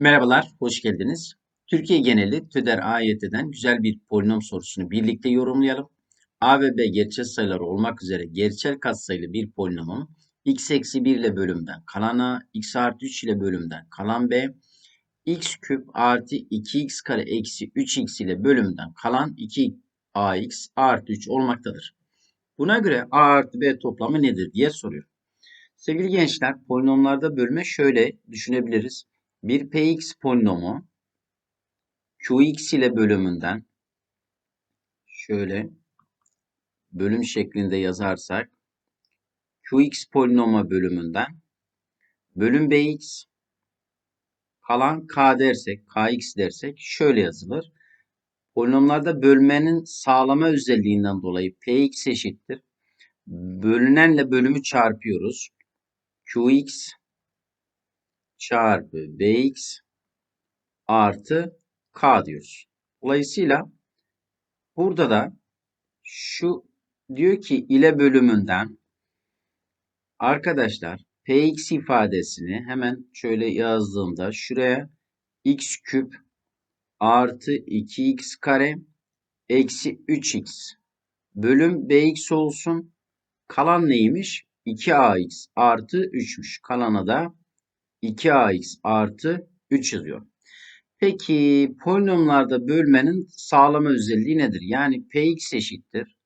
Merhabalar, hoş geldiniz. Türkiye geneli TÜDER AYT'den güzel bir polinom sorusunu birlikte yorumlayalım. A ve B gerçel sayılar olmak üzere gerçel katsayılı bir polinomun x eksi 1 ile bölümden kalan A, x artı 3 ile bölümden kalan B, x küp artı 2x kare eksi 3x ile bölümden kalan 2ax artı 3 olmaktadır. Buna göre A artı B toplamı nedir diye soruyor. Sevgili gençler, polinomlarda bölme şöyle düşünebiliriz. Bir px polinomu qx ile bölümünden şöyle bölüm şeklinde yazarsak qx polinoma bölümünden bölüm bx kalan k dersek kx dersek şöyle yazılır. Polinomlarda bölmenin sağlama özelliğinden dolayı px eşittir. Bölünenle bölümü çarpıyoruz. qx çarpı bx artı k diyoruz. Dolayısıyla burada da şu diyor ki ile bölümünden arkadaşlar px ifadesini hemen şöyle yazdığımda şuraya x küp artı 2x kare eksi 3x bölüm bx olsun. Kalan neymiş? 2ax artı 3'müş. Kalana da 2ax artı 3 yazıyor. Peki polinomlarda bölmenin sağlama özelliği nedir? Yani px eşittir.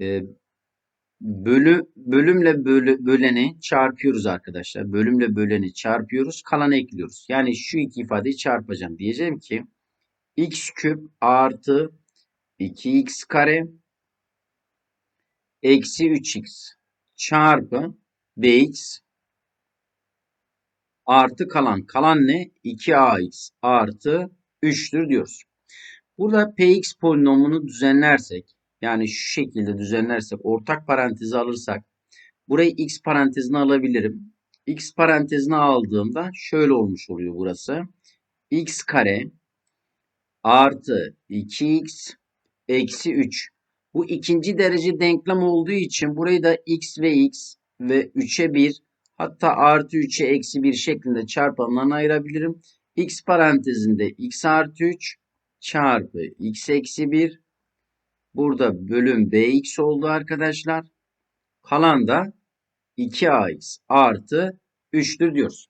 E, bölü, bölümle bölü, böleni çarpıyoruz arkadaşlar. Bölümle böleni çarpıyoruz. Kalanı ekliyoruz. Yani şu iki ifadeyi çarpacağım. Diyeceğim ki x küp artı 2x kare eksi 3x çarpı bx artı kalan. Kalan ne? 2ax artı 3'tür diyoruz. Burada px polinomunu düzenlersek yani şu şekilde düzenlersek ortak parantezi alırsak burayı x parantezine alabilirim. x parantezine aldığımda şöyle olmuş oluyor burası. x kare artı 2x eksi 3. Bu ikinci derece denklem olduğu için burayı da x ve x ve 3'e 1 Hatta artı 3'e eksi 1 şeklinde çarpanlarına ayırabilirim. X parantezinde x artı 3 çarpı x eksi 1. Burada bölüm bx oldu arkadaşlar. Kalan da 2ax artı 3'tür diyoruz.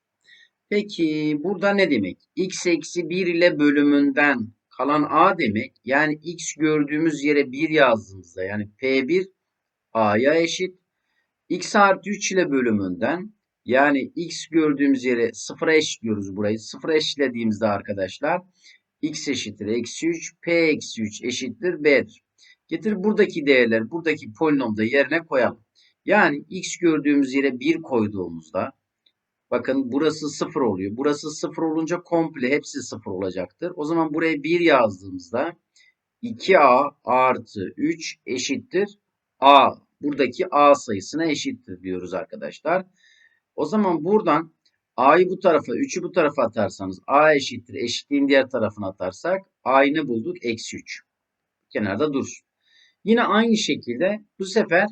Peki burada ne demek? x eksi 1 ile bölümünden kalan a demek. Yani x gördüğümüz yere 1 yazdığımızda yani p1 a'ya eşit. X artı 3 ile bölümünden yani x gördüğümüz yere sıfıra eşitliyoruz burayı. Sıfıra eşitlediğimizde arkadaşlar x eşittir eksi 3, p eksi 3 eşittir b'dir. Getir buradaki değerler buradaki polinomda yerine koyalım. Yani x gördüğümüz yere 1 koyduğumuzda bakın burası 0 oluyor. Burası 0 olunca komple hepsi 0 olacaktır. O zaman buraya 1 yazdığımızda 2a artı 3 eşittir a. Buradaki a sayısına eşittir diyoruz arkadaşlar. O zaman buradan a'yı bu tarafa, 3'ü bu tarafa atarsanız a eşittir. Eşitliğin diğer tarafına atarsak a'yı bulduk? Eksi 3. Kenarda dursun. Yine aynı şekilde bu sefer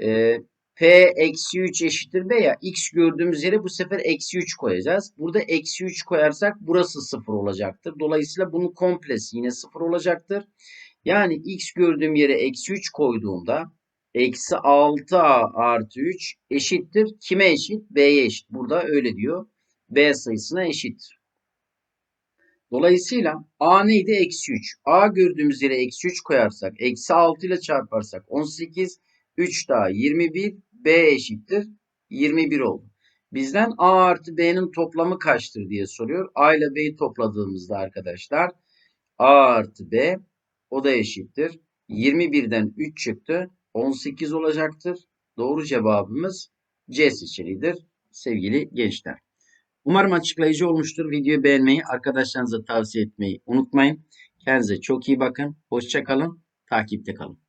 e, p eksi 3 eşittir veya x gördüğümüz yere bu sefer eksi 3 koyacağız. Burada eksi 3 koyarsak burası 0 olacaktır. Dolayısıyla bunun komplesi yine 0 olacaktır. Yani x gördüğüm yere eksi 3 koyduğumda eksi 6a artı 3 eşittir. Kime eşit? B'ye eşit. Burada öyle diyor. B sayısına eşittir. Dolayısıyla a neydi? Eksi 3. a gördüğümüz yere eksi 3 koyarsak, eksi 6 ile çarparsak 18, 3 daha 21, b eşittir. 21 oldu. Bizden a artı b'nin toplamı kaçtır diye soruyor. a ile b'yi topladığımızda arkadaşlar a artı b o da eşittir. 21'den 3 çıktı. 18 olacaktır. Doğru cevabımız C seçeneğidir sevgili gençler. Umarım açıklayıcı olmuştur. Videoyu beğenmeyi, arkadaşlarınıza tavsiye etmeyi unutmayın. Kendinize çok iyi bakın. Hoşçakalın. Takipte kalın.